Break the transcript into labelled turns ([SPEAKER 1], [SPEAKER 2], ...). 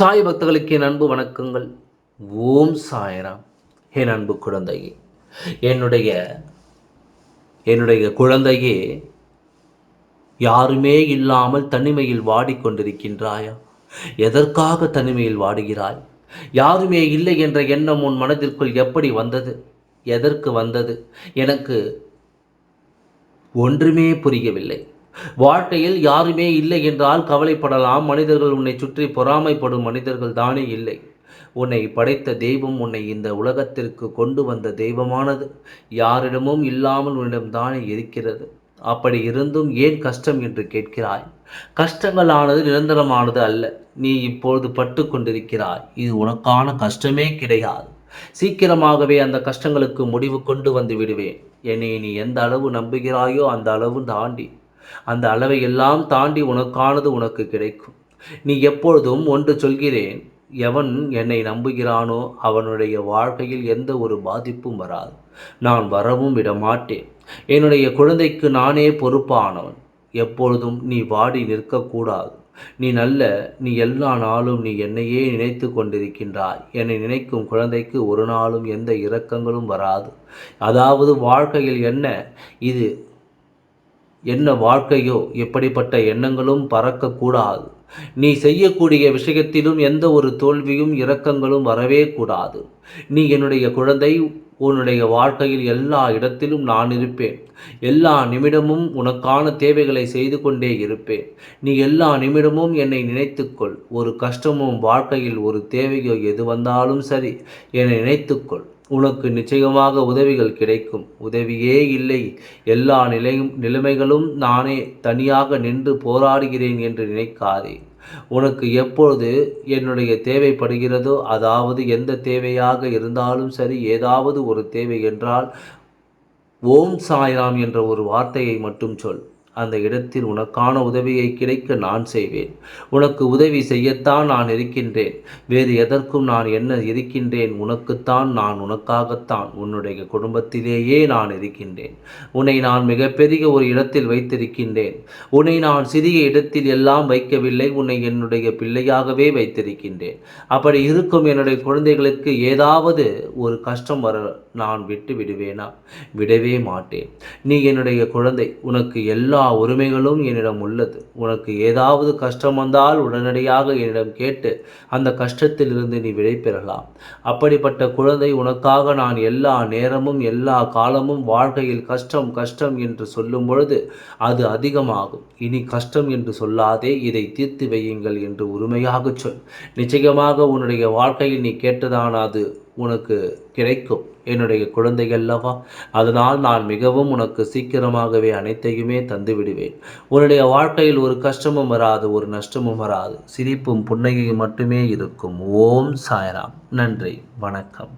[SPEAKER 1] சாய் பக்தர்களுக்கு என் அன்பு வணக்கங்கள். ஓம் சாயராம். என் அன்பு குழந்தையே என்னுடைய என்னுடைய குழந்தையே யாருமே இல்லாமல் தனிமையில் வாடிக்கொண்டிருக்கின்றாயா? எதற்காக தனிமையில் வாடுகிறாய்? யாருமே இல்லை என்ற எண்ணம் உன் மனதிற்குள் எப்படி வந்தது? எதற்கு வந்தது? எனக்கு ஒன்றுமே புரியவில்லை. வாழ்க்கையில் யாருமே இல்லை என்றால் கவலைப்படலாம். மனிதர்கள் உன்னை சுற்றி பொறாமைப்படும் மனிதர்கள் தானே இல்லை. உன்னை படைத்த தெய்வம் உன்னை இந்த உலகத்திற்கு கொண்டு வந்த தெய்வமானது. யாரிடமும் இல்லாமல் உன்னிடம்தானே இருக்கிறது. அப்படி இருந்தும் ஏன் கஷ்டம் என்று கேட்கிறாய்? கஷ்டங்களானது நிரந்தரமானது அல்ல. நீ இப்பொழுது பட்டு கொண்டிருக்கிறாய். இது உனக்கான கஷ்டமே கிடையாது. சீக்கிரமாகவே அந்த கஷ்டங்களுக்கு முடிவு கொண்டு வந்து விடுவேன். என்னை நீ எந்த அளவு நம்புகிறாயோ அந்த அளவு தாண்டி அந்த அளவை எல்லாம் தாண்டி உனக்கானது உனக்கு கிடைக்கும். நீ எப்பொழுதும் ஒன்று சொல்கிறேன் எவன் என்னை நம்புகிறானோ அவனுடைய வாழ்க்கையில் எந்த ஒரு பாதிப்பும் வராது. நான் வரவும் விட மாட்டேன் என்னுடைய குழந்தைக்கு நானே பொறுப்பானவன். எப்பொழுதும் நீ வாடி நிற்கக்கூடாது. நீ நல்ல நீ எல்லா நாளும் நீ என்னையே நினைத்து கொண்டிருக்கின்றாய். என்னை நினைக்கும் குழந்தைக்கு ஒரு நாளும் எந்த இரக்கங்களும் வராது. அதாவது வாழ்க்கையில் என்ன? இது என்ன வாழ்க்கையோ எப்படிப்பட்ட எண்ணங்களும் பறக்கக்கூடாது. நீ செய்யக்கூடிய விஷயத்திலும் எந்த ஒரு தோல்வியும் இரக்கங்களும் வரவே கூடாது நீ என்னுடைய குழந்தை உன்னுடைய வாழ்க்கையில் எல்லா இடத்திலும் நான் இருப்பேன். எல்லா நிமிடமும் உனக்கான தேவைகளை செய்து கொண்டே இருப்பேன். நீ எல்லா நிமிடமும் என்னை நினைத்துக்கொள். ஒரு கஷ்டமும் வாழ்க்கையில் ஒரு தேவையோ எது வந்தாலும் சரி என்னை நினைத்துக்கொள். உனக்கு நிச்சயமாக உதவிகள் கிடைக்கும். உதவியே இல்லை. எல்லா நிலையும் நிலைமைகளும் நானே தனியாக நின்று போராடுகிறேன் என்று நினைக்காதே. உனக்கு எப்பொழுது என்னுடைய தேவைப்படுகிறதோ அதாவது எந்த தேவையாக இருந்தாலும் சரி ஏதாவது ஒரு தேவை என்றால் ஓம் சாய்ராம் என்ற ஒரு வார்த்தையை மட்டும் சொல். அந்த இடத்தில் உனக்கான உதவியை கிடைக்க நான் செய்வேன். உனக்கு உதவி செய்யத்தான் நான் இருக்கின்றேன். வேறு எதற்கும் நான் என்ன இருக்கின்றேன்? உனக்குத்தான் நான் உனக்காகத்தான். உன்னுடைய குடும்பத்திலேயே நான் இருக்கின்றேன். உன்னை நான் மிகப்பெரிய ஒரு இடத்தில் வைத்திருக்கின்றேன். உன்னை நான் சிறிய இடத்தில் எல்லாம் வைக்கவில்லை. உன்னை என்னுடைய பிள்ளையாகவே வைத்திருக்கின்றேன். அப்படி இருக்கும் என்னுடைய குழந்தைகளுக்கு ஏதாவது ஒரு கஷ்டம் வர நான் விட்டு விடுவேனா? விடவே மாட்டேன். நீ என்னுடைய குழந்தை. உனக்கு எல்லா உரிமைகளும் என்னிடம் உள்ளது. உனக்கு ஏதாவது கஷ்டம் வந்தால் உடனடியாக என்னிடம் கேட்டு அந்த கஷ்டத்திலிருந்து நீ விடை பெறலாம். அப்படிப்பட்ட குழந்தை உனக்காக நான் எல்லா நேரமும் எல்லா காலமும் வாழ்க்கையில் கஷ்டம் கஷ்டம் என்று சொல்லும் பொழுது அது அதிகமாகும். இனி கஷ்டம் என்று சொல்லாதே இதை தீர்த்து வையுங்கள் என்று உரிமையாக சொல். நிச்சயமாக உன்னுடைய வாழ்க்கையில் நீ கேட்டதான அது உனக்கு கிடைக்கும். என்னுடைய குழந்தை அல்லவா அதனால் நான் மிகவும் உனக்கு சீக்கிரமாகவே அனைத்தையுமே தந்து விடுவேன் உன்னுடைய வாழ்க்கையில் ஒரு கஷ்டமும் வராது ஒரு நஷ்டமும் வராது. சிரிப்பும் புன்னகையும் மட்டுமே இருக்கும். ஓம் சாய்ராம். நன்றி. வணக்கம்.